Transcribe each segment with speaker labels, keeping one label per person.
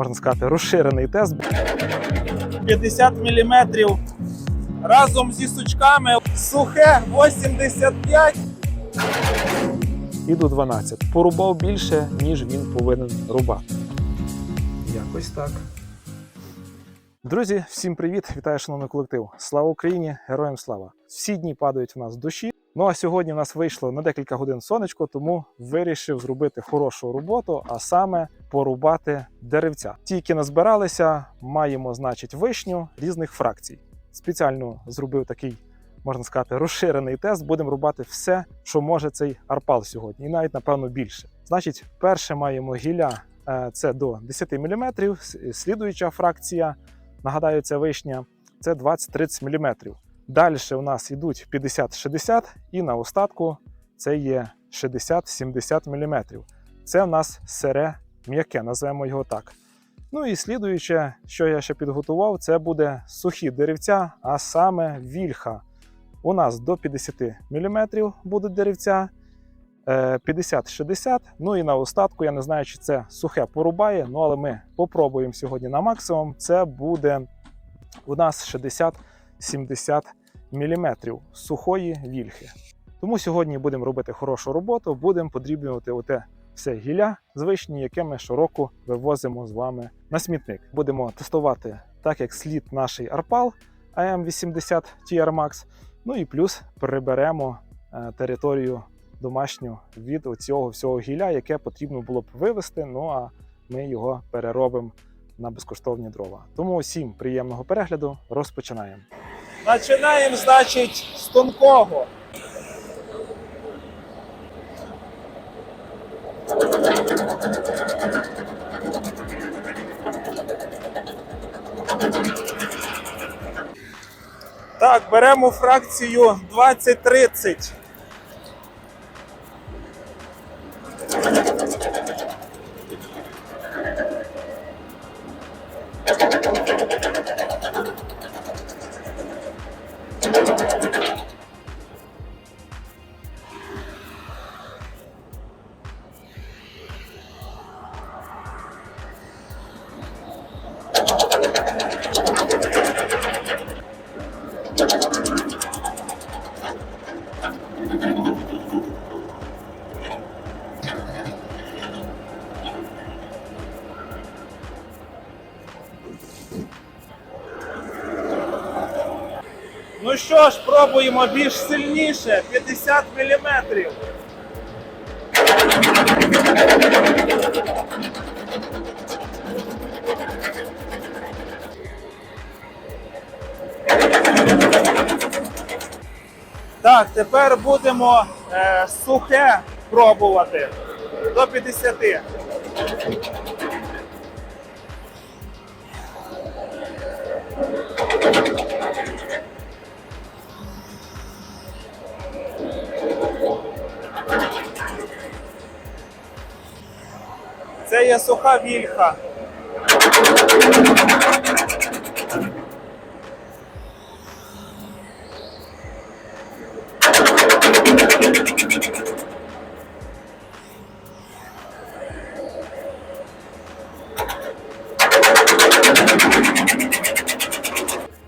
Speaker 1: можна сказати, розширений тест.
Speaker 2: 50 мм разом зі сучками. Сухе 85.
Speaker 1: і до 12. Порубав більше, ніж він повинен рубати. Якось так. Друзі, всім привіт! Вітаю, шановний колектив! Слава Україні! Героям слава! Всі дні падають в нас дощі. Ну а сьогодні в нас вийшло на декілька годин сонечко, тому вирішив зробити хорошу роботу, а саме порубати деревця. Ті, які назбиралися, маємо, значить, вишню різних фракцій. Спеціально зробив такий можна сказати, розширений тест. Будемо рубати все, що може цей арпал сьогодні, і навіть напевно більше. Значить, перше маємо гілля е, це до 10 мм, слідуюча фракція, нагадаю, це вишня, це 20-30 мм. Далі у нас йдуть 50-60 і на остатку це є 60-70 мм. Це у нас сере м'яке, називаємо його так. Ну і слідуюче, що я ще підготував, це буде сухі деревця, а саме вільха. У нас до 50 мм буде деревця, 50-60. Ну і на остатку, я не знаю, чи це сухе порубає, ну але ми попробуємо сьогодні на максимум. Це буде у нас 60-70 мм сухої вільхи. Тому сьогодні будемо робити хорошу роботу, будемо подрібнювати оте все гілля з яке ми щороку вивозимо з вами на смітник. Будемо тестувати так, як слід наш арпал AM80 TR Max. Ну і плюс приберемо е, територію домашню від цього всього гілля, яке потрібно було б вивезти. Ну а ми його переробимо на безкоштовні дрова. Тому всім приємного перегляду. Розпочинаємо.
Speaker 2: Починаємо, значить, з тонкого. Так, беремо фракцію 20-30. Ну що ж, пробуємо більш сильніше, 50 мм. Так, тепер будемо е, сухе пробувати до 50. Це є суха вільха.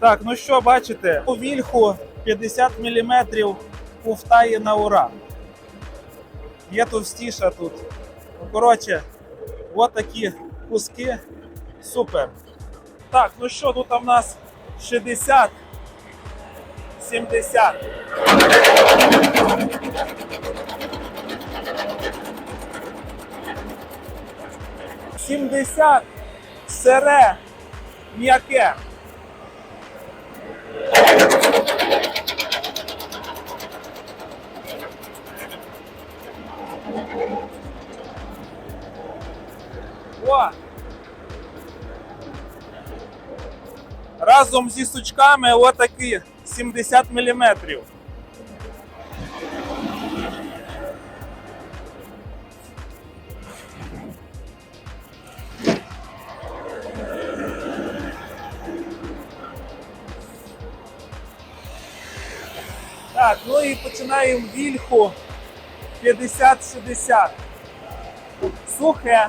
Speaker 2: Так, ну що, бачите, у вільху 50 мм ковтає на ура. Є товстіша тут. Ну, коротше, от такі куски. Супер. Так, ну що, тут в нас 60, 70. Сімдесят сире м'яке. Разом зі сучками отакі 70 мм. Так, ну і починаємо вільху 50-60. Сухе.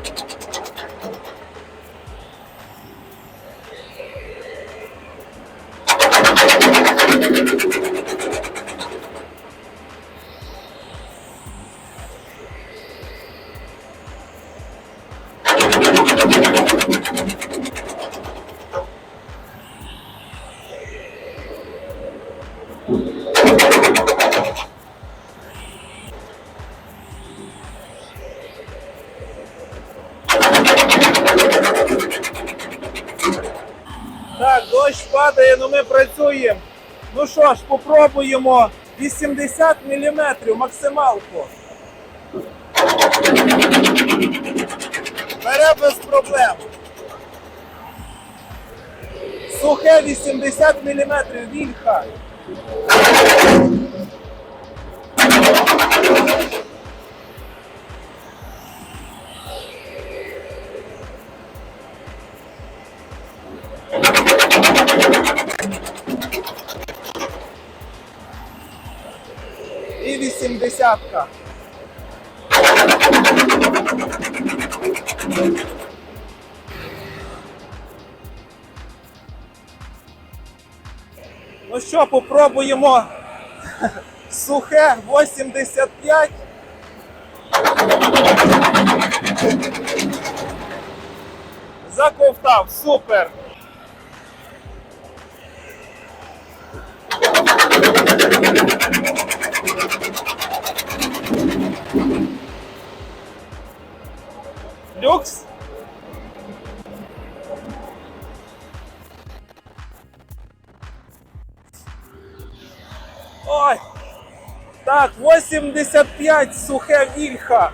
Speaker 2: Так, дощ падає, але ми працюємо. Ну що ж, попробуємо 80 мм максималку. Бере без проблем. Сухе 80 мм вільха. І 80. Ну що, попробуємо сухе 85. Заковтав, супер. Люкс. 185 сухе вільха.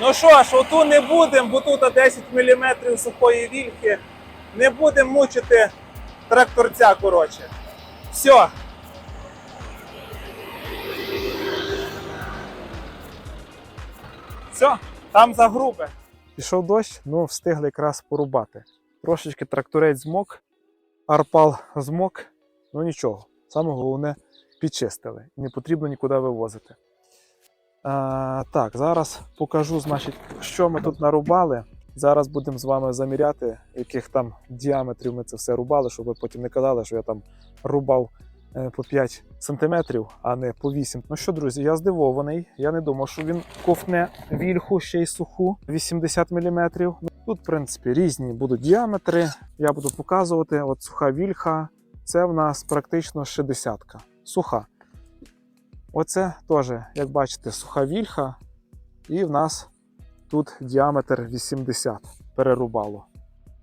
Speaker 2: Ну що ж, оту не будемо, бо тут 10 мм сухої вільхи. Не будемо мучити тракторця, коротше. Все. Все, там за грубе.
Speaker 1: Пішов дощ, ну встигли якраз порубати. Трошечки тракторець змок, арпал змок, ну нічого. Саме головне підчистили. Не потрібно нікуди вивозити. А, так, зараз покажу, значить, що ми тут нарубали. Зараз будемо з вами заміряти, яких там діаметрів ми це все рубали, щоб ви потім не казали, що я там рубав по 5 сантиметрів, а не по 8. Ну що, друзі, я здивований. Я не думав, що він ковтне вільху ще й суху 80 мм. Тут, в принципі, різні будуть діаметри. Я буду показувати. От суха вільха, це в нас практично 60-ка. суха. Оце теж, як бачите, суха вільха, і в нас тут діаметр 80 перерубало.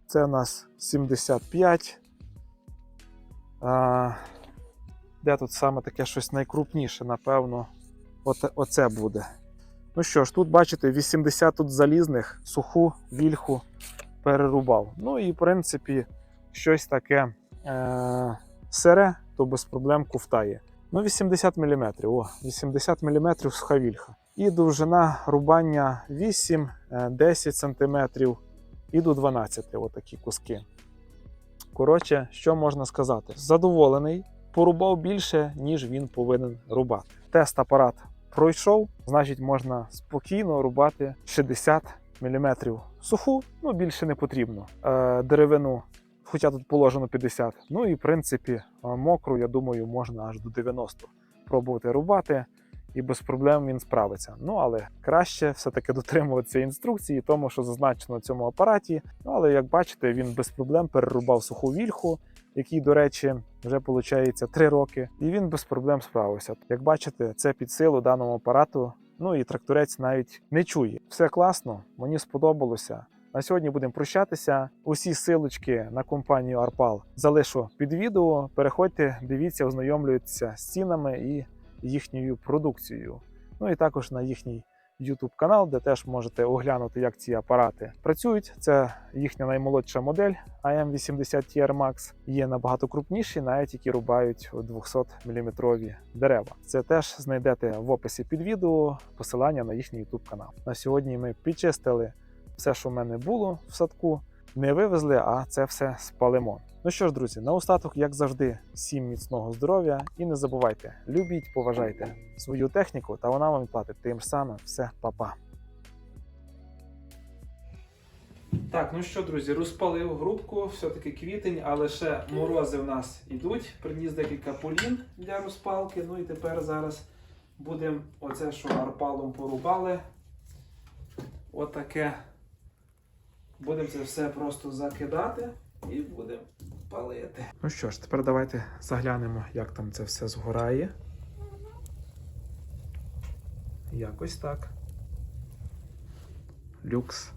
Speaker 1: Це у нас 75. А, де тут саме таке щось найкрупніше, напевно, оце буде. Ну що ж, тут бачите, 80 тут залізних, суху вільху перерубав. Ну і в принципі, щось таке е- сире, то без проблем ковтає. Ну, 80 мм. О, 80 мм суха вільха. І довжина рубання 8-10 см і до 12 отакі куски. Коротше, що можна сказати? Задоволений, порубав більше, ніж він повинен рубати. Тест апарат пройшов, значить, можна спокійно рубати 60 мм суху, ну більше не потрібно. Е, деревину, хоча тут положено 50. Ну і в принципі, е, мокру, я думаю, можна аж до 90 пробувати рубати. І без проблем він справиться. Ну але краще все-таки дотримуватися інструкції, тому що зазначено в цьому апараті. Ну але як бачите, він без проблем перерубав суху вільху, який, до речі, вже виходить 3 роки, і він без проблем справився. Як бачите, це під силу даному апарату. Ну і тракторець навіть не чує. Все класно, мені сподобалося. На сьогодні будемо прощатися. Усі силочки на компанію Арпал залишу під відео. Переходьте, дивіться, ознайомлюйтеся з цінами і їхньою продукцією. Ну і також на їхній YouTube канал, де теж можете оглянути, як ці апарати працюють. Це їхня наймолодша модель AM80 TR Max. Є набагато крупніші, навіть які рубають 200 мм дерева. Це теж знайдете в описі під відео посилання на їхній YouTube канал. На сьогодні ми підчистили все, що в мене було в садку. Не вивезли, а це все спалимо. Ну що ж, друзі, наостаток, як завжди, всім міцного здоров'я і не забувайте, любіть, поважайте свою техніку, та вона вам платить тим самим все, па-па. Так, ну що, друзі, розпалив грубку, все-таки квітень, але ще морози в нас йдуть. Приніс декілька полін для розпалки. Ну і тепер зараз будемо оце, що арпалом порубали. Отаке. Будемо це все просто закидати і будемо палити. Ну що ж, тепер давайте заглянемо, як там це все згорає. Якось так. Люкс.